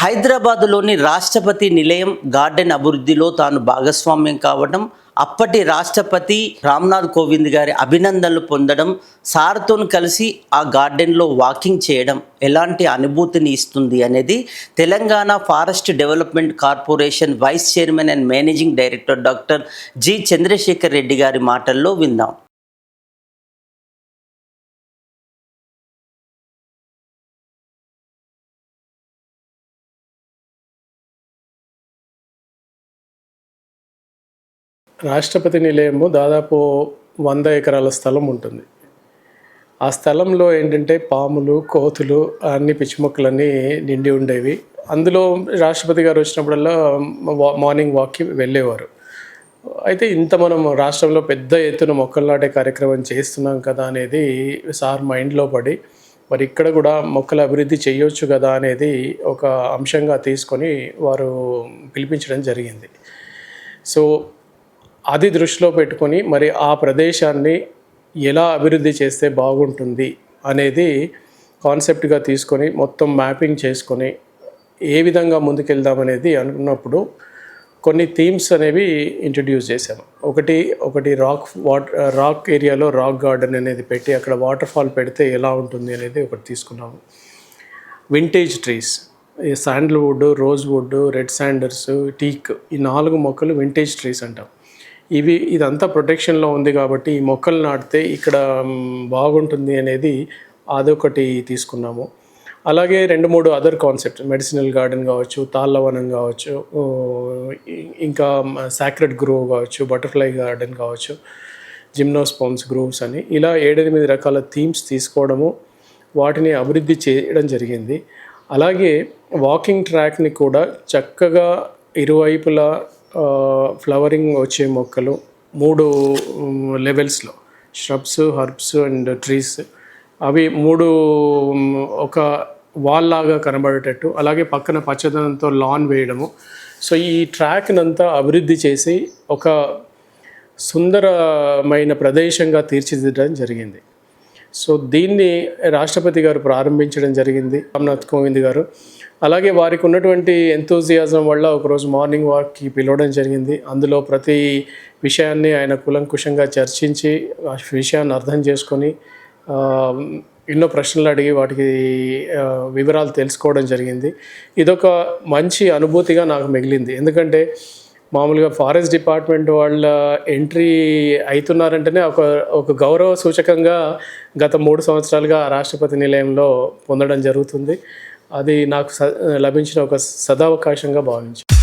హైదరాబాదులోని రాష్ట్రపతి నిలయం గార్డెన్ అభివృద్ధిలో తాను భాగస్వామ్యం కావడం అప్పటి రాష్ట్రపతి రామ్నాథ్ కోవింద్ గారి అభినందనలు పొందడం సార్తో కలిసి ఆ గార్డెన్లో వాకింగ్ చేయడం ఎలాంటి అనుభూతిని ఇస్తుంది అనేది Telangana forest development corporation vice chairman and managing director doctor G Chandrashekar Reddy గారి మాటల్లో విందాం. రాష్ట్రపతి నిలయము దాదాపు వంద ఎకరాల స్థలం ఉంటుంది. ఆ స్థలంలో ఏంటంటే పాములు కోతులు అన్ని పిచ్చి మొక్కలన్నీ నిండి ఉండేవి. అందులో రాష్ట్రపతి గారు వచ్చినప్పుడల్లా మార్నింగ్ వాక్కి వెళ్ళేవారు. అయితే ఇంత మనం రాష్ట్రంలో పెద్ద ఎత్తున మొక్కలు నాటే కార్యక్రమం చేస్తున్నాం కదా అనేది సార్ మైండ్లో పడి మరి ఇక్కడ కూడా మొక్కల అభివృద్ధి చేయొచ్చు కదా అనేది ఒక అంశంగా తీసుకొని వారు పిలిపించడం జరిగింది. సో అది దృష్టిలో పెట్టుకొని మరి ఆ ప్రదేశాన్ని ఎలా అభివృద్ధి చేస్తే బాగుంటుంది అనేది కాన్సెప్ట్గా తీసుకొని మొత్తం మ్యాపింగ్ చేసుకొని ఏ విధంగా ముందుకెళ్దామనేది అనుకున్నప్పుడు కొన్ని థీమ్స్ అనేవి ఇంట్రడ్యూస్ చేశాము ఒకటి ఒకటి రాక్ వాటర్ రాక్ ఏరియాలో రాక్ గార్డెన్ అనేది పెట్టి అక్కడ వాటర్ ఫాల్ పెడితే ఎలా ఉంటుంది అనేది ఒకటి తీసుకున్నాము. వింటేజ్ ట్రీస్ ఈ sandalwood rosewood red sanders teak ఈ నాలుగు మొక్కలు వింటేజ్ ట్రీస్ అంటాం. ఇవి ఇదంతా ప్రొటెక్షన్లో ఉంది కాబట్టి ఈ మొక్కలు నాటితే ఇక్కడ బాగుంటుంది అనేది అదొకటి తీసుకున్నాము. అలాగే రెండు మూడు అదర్ కాన్సెప్ట్ మెడిసినల్ గార్డెన్ కావచ్చు తాళ్ళవనం కావచ్చు ఇంకా సాక్రెడ్ గ్రూవ్ కావచ్చు బటర్ఫ్లై గార్డెన్ కావచ్చు జిమ్నోస్పాన్స్ గ్రూవ్స్ అని. ఇలా ఏడెనిమిది రకాల థీమ్స్ తీసుకోవడము వాటిని అభివృద్ధి చేయడం జరిగింది. అలాగే వాకింగ్ ట్రాక్ని కూడా చక్కగా ఇరువైపులా ఫ్లవరింగ్ వచ్చే మొక్కలు మూడు లెవెల్స్లో. Shrubs హర్బ్స్ అండ్ ట్రీస్ అవి మూడు ఒక వాల్ లాగా కనబడేటట్టు అలాగే పక్కన పచ్చదనంతో లాన్ వేయడము. సో ఈ ట్రాక్నంతా అభివృద్ధి చేసి ఒక సుందరమైన ప్రదేశంగా తీర్చిదిద్దడం జరిగింది. సో దీన్ని రాష్ట్రపతి గారు ప్రారంభించడం జరిగింది. రామ్నాథ్ కోవింద్ గారు. అలాగే వారికి ఉన్నటువంటి ఎంతోజియాజం వల్ల ఒకరోజు మార్నింగ్ వాక్కి పిలవడం జరిగింది. అందులో ప్రతి విషయాన్ని ఆయన కులంకుశంగా చర్చించి ఆ విషయాన్ని అర్థం చేసుకొని ఎన్నో ప్రశ్నలు అడిగి వాటికి వివరాలు తెలుసుకోవడం జరిగింది. ఇదొక మంచి అనుభూతిగా నాకు మిగిలింది. ఎందుకంటే మామూలుగా ఫారెస్ట్ డిపార్ట్మెంట్ వాళ్ళ ఎంట్రీ అవుతున్నారంటేనే ఒక ఒక గౌరవ సూచకంగా గత మూడు సంవత్సరాలుగా రాష్ట్రపతి నిలయంలో పొందడం జరుగుతుంది. అది నాకు స లభించిన ఒక సదావకాశంగా భావించాను